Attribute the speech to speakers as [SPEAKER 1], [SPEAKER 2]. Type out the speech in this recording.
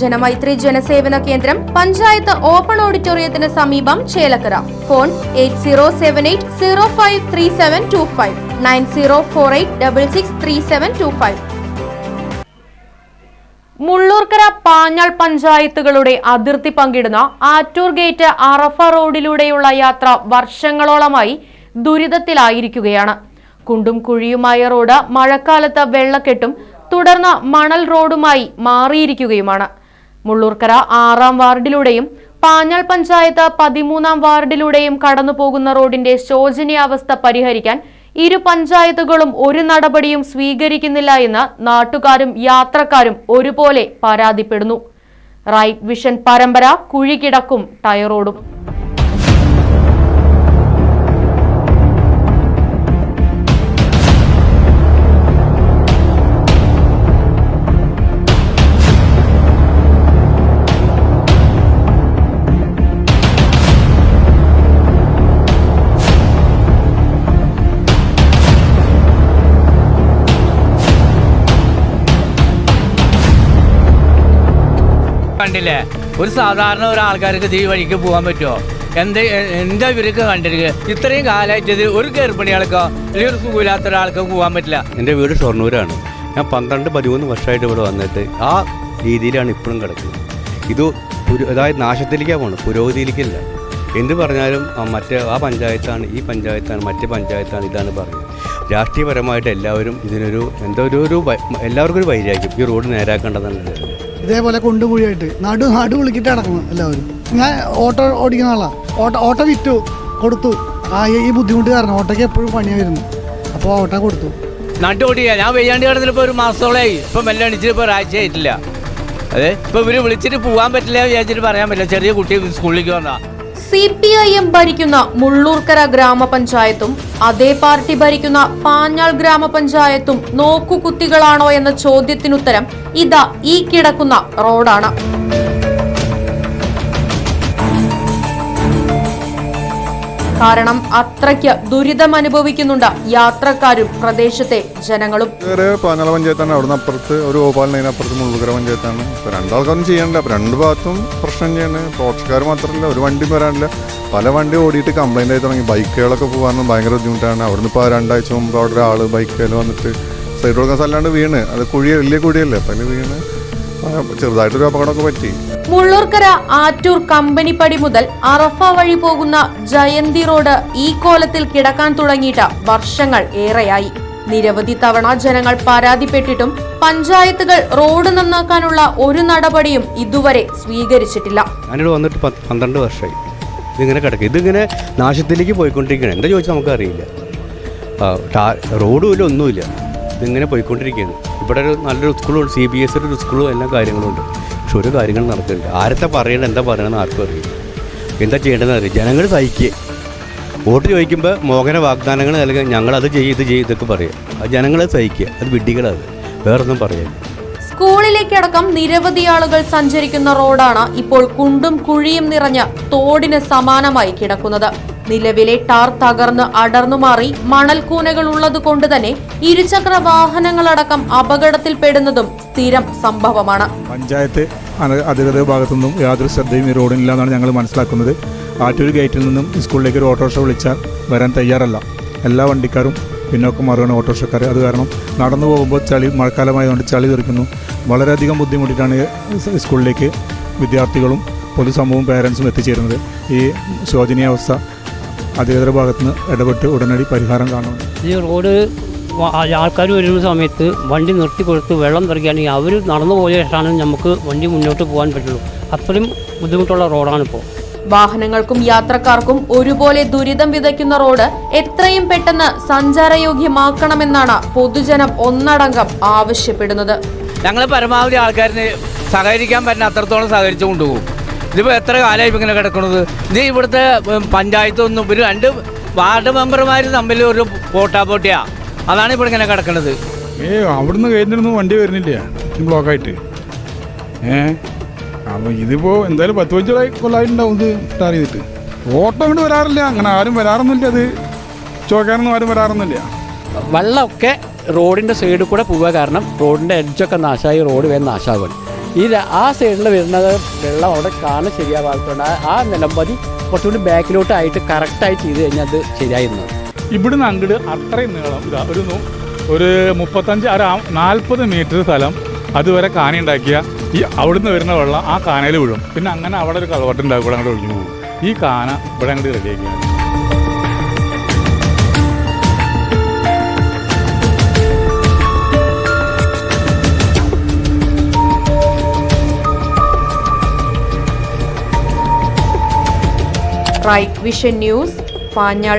[SPEAKER 1] ജനമൈത്രി ജനസേവന കേന്ദ്രം പഞ്ചായത്ത് ഓപ്പൺ ഓഡിറ്റോറിയത്തിന് സമീപം Chelakkara. Phone eight zero seven eight zero five three seven two five nine zero four eight double six three seven two five. Mullurkara Panjal പഞ്ചായത്തുകളുടെ അതിർത്തി പങ്കിടുന്ന Attoor gate അറഫ റോഡിലൂടെയുള്ള യാത്ര വർഷങ്ങളോളമായി ദുരിതത്തിലായിരിക്കുകയാണ്. കുണ്ടും കുഴിയുമായ road മഴക്കാലത്ത് വെള്ളക്കെട്ടും തുടർന്ന് മണൽ റോഡുമായി മാറിയിരിക്കുകയുമാണ്. മുള്ളൂർക്കര ആറാം വാർഡിലൂടെയും പാഞ്ഞാൾ പഞ്ചായത്ത് പതിമൂന്നാം വാർഡിലൂടെയും കടന്നുപോകുന്ന റോഡിന്റെ ശോചനീയാവസ്ഥ പരിഹരിക്കാൻ ഇരു പഞ്ചായത്തുകളും ഒരു നടപടിയും സ്വീകരിക്കുന്നില്ല എന്ന് നാട്ടുകാരും യാത്രക്കാരും ഒരുപോലെ പരാതിപ്പെടുന്നു. റൈറ്റ് വിഷൻ പരമ്പര കുഴികിടക്കും ടയറോടും.
[SPEAKER 2] കണ്ടില്ലേ? ഒരു സാധാരണ ഒരു ഒരാൾക്കാർക്ക് ഈ വഴിക്ക് പോകാൻ പറ്റുമോ? എന്ത് എന്താ ഇവർക്ക് കണ്ടിരിക്കുക ഇത്രയും കാലമായിട്ട് ഒരു ഗർഭിണികൾക്കോ അല്ലെങ്കിൽ ഒരു സുഖമില്ലാത്ത ഒരാൾക്കോ പോകാൻ പറ്റില്ല.
[SPEAKER 3] എന്റെ വീട് ഷൊർണൂരാണ്. ഞാൻ പന്ത്രണ്ട് പതിമൂന്ന് വർഷമായിട്ട് ഇവിടെ വന്നിട്ട് ആ രീതിയിലാണ് ഇപ്പോഴും കിടക്കുന്നത്. ഇത് അതായത് നാശത്തിലേക്കാണ് പോകുന്നത് പുരോഗതിയിലേക്കില്ല. എന്ത് പറഞ്ഞാലും മറ്റേ ആ പഞ്ചായത്താണ് ഈ പഞ്ചായത്താണ് മറ്റേ പഞ്ചായത്താണ് ഇതാണ് പറയുന്നത്. രാഷ്ട്രീയപരമായിട്ട് എല്ലാവരും ഇതിനൊരു എന്തോ ഒരു എല്ലാവർക്കും ഒരു വൈരാഗ്യം ഈ റോഡ് നേരാക്കേണ്ടതാണ്
[SPEAKER 4] ഇതേപോലെ കൊണ്ടുപോയിട്ട് നടു നടു വിളിക്കിട്ട് നടക്കണം എല്ലാവരും. ഞാൻ ഓട്ടോ ഓടിക്കുന്ന ആളാണ് ഓട്ടോ ഓട്ടോ വിറ്റു കൊടുത്തു. ആ ഈ- ബുദ്ധിമുട്ട് കാരണം ഓട്ടോയ്ക്ക് എപ്പോഴും പണിയാ വരുന്നു അപ്പോൾ ഓട്ടോ കൊടുത്തു.
[SPEAKER 2] നട്ടോട്ടിയാ ഞാൻ വെയ്യാണ്ട് കിടന്നിട്ട് ഇപ്പോൾ ഒരു മാസത്തോളമായി ഇപ്പം മെല്ലെ അടിച്ചിട്ട് ഇപ്പോൾ ഒരാഴ്ച ആയിട്ടില്ല. അതെ? ഇപ്പോൾ ഇവർ വിളിച്ചിട്ട് പോകാൻ പറ്റില്ല വിചാരിച്ചിട്ട് പറയാൻ പറ്റില്ല. ചെറിയ കുട്ടി സ്കൂളിലേക്ക് വന്നാ.
[SPEAKER 1] സി പി ഐ എം ഭരിക്കുന്ന മുള്ളൂർക്കര ഗ്രാമപഞ്ചായത്തും അതേ പാർട്ടി ഭരിക്കുന്ന പാഞ്ഞാൾ ഗ്രാമപഞ്ചായത്തും നോക്കുകുത്തികളാണോ എന്ന ചോദ്യത്തിനുത്തരം ഇതാ ഈ കിടക്കുന്ന റോഡാണ്. കാരണം അത്രയ്ക്ക് ദുരിതം അനുഭവിക്കുന്നുണ്ട് യാത്രക്കാരും പ്രദേശത്തെ ജനങ്ങളും.
[SPEAKER 5] പാഞ്ഞാള പഞ്ചായത്താണ്. അവിടുന്ന് അപ്പുറത്ത് ഒരു ഗോപാലിനപ്പുറത്ത് മുഴുകര പഞ്ചായത്താണ്. രണ്ടാൾക്കൊന്നും ചെയ്യണ്ട രണ്ട് ഭാഗത്തും പ്രശ്നം ചെയ്യണേ. ഓട്ടോക്കാർ മാത്രമല്ല ഒരു വണ്ടി വരാനില്ല. പല വണ്ടി ഓടിയിട്ട് കംപ്ലൈന്റ് ആയി തുടങ്ങി. ബൈക്കുകളൊക്കെ പോകാനും ഭയങ്കര ബുദ്ധിമുട്ടാണ്. അവിടുന്ന് ഇപ്പോൾ രണ്ടാഴ്ച മുമ്പ് അവിടെ ഒരാൾ ബൈക്കിൽ വന്നിട്ട് സൈഡ് കൊടുക്കാൻ സ്ഥലമാണ് വീണ്. അത് കുഴി വലിയ കുഴിയല്ലേ? അപ്പം വീണ്. ചെറുതായിട്ടൊരു അപകടമൊക്കെ പറ്റി.
[SPEAKER 1] മുള്ളൂർക്കര ആറ്റൂർ കമ്പനിപ്പടി മുതൽ അറഫ വഴി പോകുന്ന ജയന്തി റോഡ് ഈ കോലത്തിൽ കിടക്കാൻ തുടങ്ങിയിട്ട് വർഷങ്ങൾ ഏറെയായി. നിരവധി തവണ ജനങ്ങൾ പരാതിപ്പെട്ടിട്ടും പഞ്ചായത്തുകൾ റോഡ് നന്നാക്കാനുള്ള ഒരു നടപടിയും ഇതുവരെ സ്വീകരിച്ചിട്ടില്ല.
[SPEAKER 3] ഞാനിവിടെ വന്നിട്ട് പന്ത്രണ്ട് വർഷമായി. ഇതിങ്ങനെ കിടക്കുക ഇതിങ്ങനെ നാശത്തിലേക്ക് പോയിക്കൊണ്ടിരിക്കുകയാണ്. എന്താ ചോദിച്ചാൽ നമുക്കറിയില്ല. ആ, റോഡും ഇല്ല ഒന്നുമില്ല. ഇതിങ്ങനെ പോയിക്കൊണ്ടിരിക്കുകയാണ്. ഇവിടെ ഒരു നല്ലൊരു സ്കൂളും സി ബി എസ് ഒരു സ്കൂളും എല്ലാ കാര്യങ്ങളും ഉണ്ട്. പക്ഷെ ഒരു കാര്യങ്ങൾ നടക്കുന്നുണ്ട് ആരത്തെ പറയണത് എന്താ പറയണമെന്ന് ആർക്കും അറിയില്ല. എന്താ ചെയ്യേണ്ടതെന്ന് അറിയില്ല. ജനങ്ങൾ സഹിക്കുക. വോട്ട് ചോദിക്കുമ്പോൾ മോഹന വാഗ്ദാനങ്ങൾ നൽകുക. ഞങ്ങളത് ചെയ്യും ഇത് ചെയ്യും ഇതൊക്കെ പറയും. അത് ജനങ്ങളെ സഹിക്കുക. അത് വിഡ്ഢികളത് വേറൊന്നും പറയാം
[SPEAKER 1] സ്കൂളിലേക്കടക്കം നിരവധി ആളുകൾ സഞ്ചരിക്കുന്ന റോഡാണ് ഇപ്പോൾ കുണ്ടും കുഴിയും നിറഞ്ഞ തോടിന് സമാനമായി കിടക്കുന്നത്. നിലവിലെ ടാർ തകർന്ന് അടർന്നു മാറി മണൽക്കൂനകൾ ഉള്ളത് കൊണ്ട് തന്നെ ഇരുചക്ര വാഹനങ്ങളടക്കം അപകടത്തിൽപ്പെടുന്നതും സ്ഥിരം സംഭവമാണ്.
[SPEAKER 6] പഞ്ചായത്ത് അധികൃത ഭാഗത്തു നിന്നും യാതൊരു ശ്രദ്ധയും ഈ റോഡിനില്ല എന്നാണ് ഞങ്ങൾ മനസ്സിലാക്കുന്നത്. ആറ്റൂർ ഗേറ്റിൽ നിന്നും സ്കൂളിലേക്ക് ഒരു ഓട്ടോറിക്ഷ വിളിച്ചാൽ വരാൻ തയ്യാറല്ല. എല്ലാ വണ്ടിക്കാരും പിന്നോക്കം മാറുകയാണ് ഓട്ടോറിക്ഷക്കാർ. അത് കാരണം നടന്നു പോകുമ്പോൾ ചളി മഴക്കാലമായതുകൊണ്ട് ചളി തീർക്കുന്നു വളരെയധികം ബുദ്ധിമുട്ടിയിട്ടാണ് സ്കൂളിലേക്ക് വിദ്യാർത്ഥികളും പൊതുസമൂഹവും പേരൻസും എത്തിച്ചേരുന്നത്. ഈ ശോചനീയാവസ്ഥ അധികൃതരുടെ ഭാഗത്തുനിന്ന് ഇടപെട്ട് ഉടനടി പരിഹാരം കാണണം
[SPEAKER 7] ഈ റോഡ് ആൾക്കാർ വരുന്ന സമയത്ത് വണ്ടി നിർത്തി കൊടുത്ത് വെള്ളം തെറിക്കുകയാണെങ്കിൽ അവർ നടന്നു പോയ ശേഷമാണ് നമുക്ക് വണ്ടി മുന്നോട്ട് പോകാൻ പറ്റുള്ളൂ. അത്രയും ബുദ്ധിമുട്ടുള്ള റോഡാണിപ്പോൾ
[SPEAKER 1] വാഹനങ്ങൾക്കും യാത്രക്കാർക്കും ഒരുപോലെ ദുരിതം വിതയ്ക്കുന്ന റോഡ് എത്രയും പെട്ടെന്ന് സഞ്ചാരയോഗ്യമാക്കണമെന്നാണ് പൊതുജനം ഒന്നടങ്കം ആവശ്യപ്പെടുന്നത്.
[SPEAKER 2] ഞങ്ങൾ പരമാവധി ആൾക്കാരിന് സഹകരിക്കാൻ പറ്റുന്ന അത്രത്തോളം സഹകരിച്ചു കൊണ്ടുപോകും. ഇതിപ്പോൾ എത്ര കാലമായി ഇങ്ങനെ കിടക്കുന്നത് ഇത് ഇവിടുത്തെ പഞ്ചായത്തൊന്നും ഒരു രണ്ട് വാർഡ് മെമ്പർമാർ തമ്മിൽ ഒരു പോട്ടാ പോട്ടിയാ അതാണ് ഇവിടെ ഇങ്ങനെ കിടക്കുന്നത്
[SPEAKER 8] ഏ അവിടുന്ന് കഴിഞ്ഞിരുന്നു വണ്ടി വരുന്നില്ല. ബ്ലോക്കായിട്ട് ഏ അപ്പോൾ ഇതിപ്പോൾ എന്തായാലും പത്ത് പഞ്ചായി കൊല്ലായിട്ടുണ്ടാവും ഇത് സ്റ്റാർ ചെയ്തിട്ട്. ഓട്ടോ ഇങ്ങോട്ട് വരാറില്ല. അങ്ങനെ ആരും വരാറൊന്നുമില്ല അത് ചോക്കാനൊന്നും ആരും വരാറൊന്നുമില്ല.
[SPEAKER 9] വെള്ളമൊക്കെ റോഡിന്റെ സൈഡിൽ കൂടെ പോവുക കാരണം റോഡിന്റെ എഡ്ജൊക്കെ നാശമായി റോഡ് വേഗം നാശമാകും ഈ ആ സൈഡിൽ വരുന്നത് വെള്ളം അവിടെ കാണാൻ ശരിയാവാത്തതുകൊണ്ട് ആ- നിലംപതി കുറച്ചുകൂടി ബാക്കിലോട്ട് ആയിട്ട് കറക്റ്റായി ചെയ്ത് കഴിഞ്ഞാൽ അത് ശരിയായിരുന്നു
[SPEAKER 8] ഇവിടുന്ന് അങ്ങോട്ട് അത്രയും നീളം. ഇതാ ഒരു ഒരു മുപ്പത്തഞ്ച് ഒരു നാൽപ്പത് മീറ്റർ സ്ഥലം അതുവരെ കാന ഉണ്ടാക്കിയ ഈ അവിടുന്ന് വരുന്ന വെള്ളം ആ കാനയിൽ വീഴും. പിന്നെ അങ്ങനെ അവിടെ ഒരു കളവട്ട് ഉണ്ടാകും ഇവിടെ അങ്ങോട്ട് ഒഴിഞ്ഞു പോകും. ഈ കാന ഇവിടെ അങ്ങോട്ട് റെഡിയാക്കിയാണ്
[SPEAKER 1] റൈറ്റ് വിഷൻ ന്യൂസ് പാഞ്ഞാൾ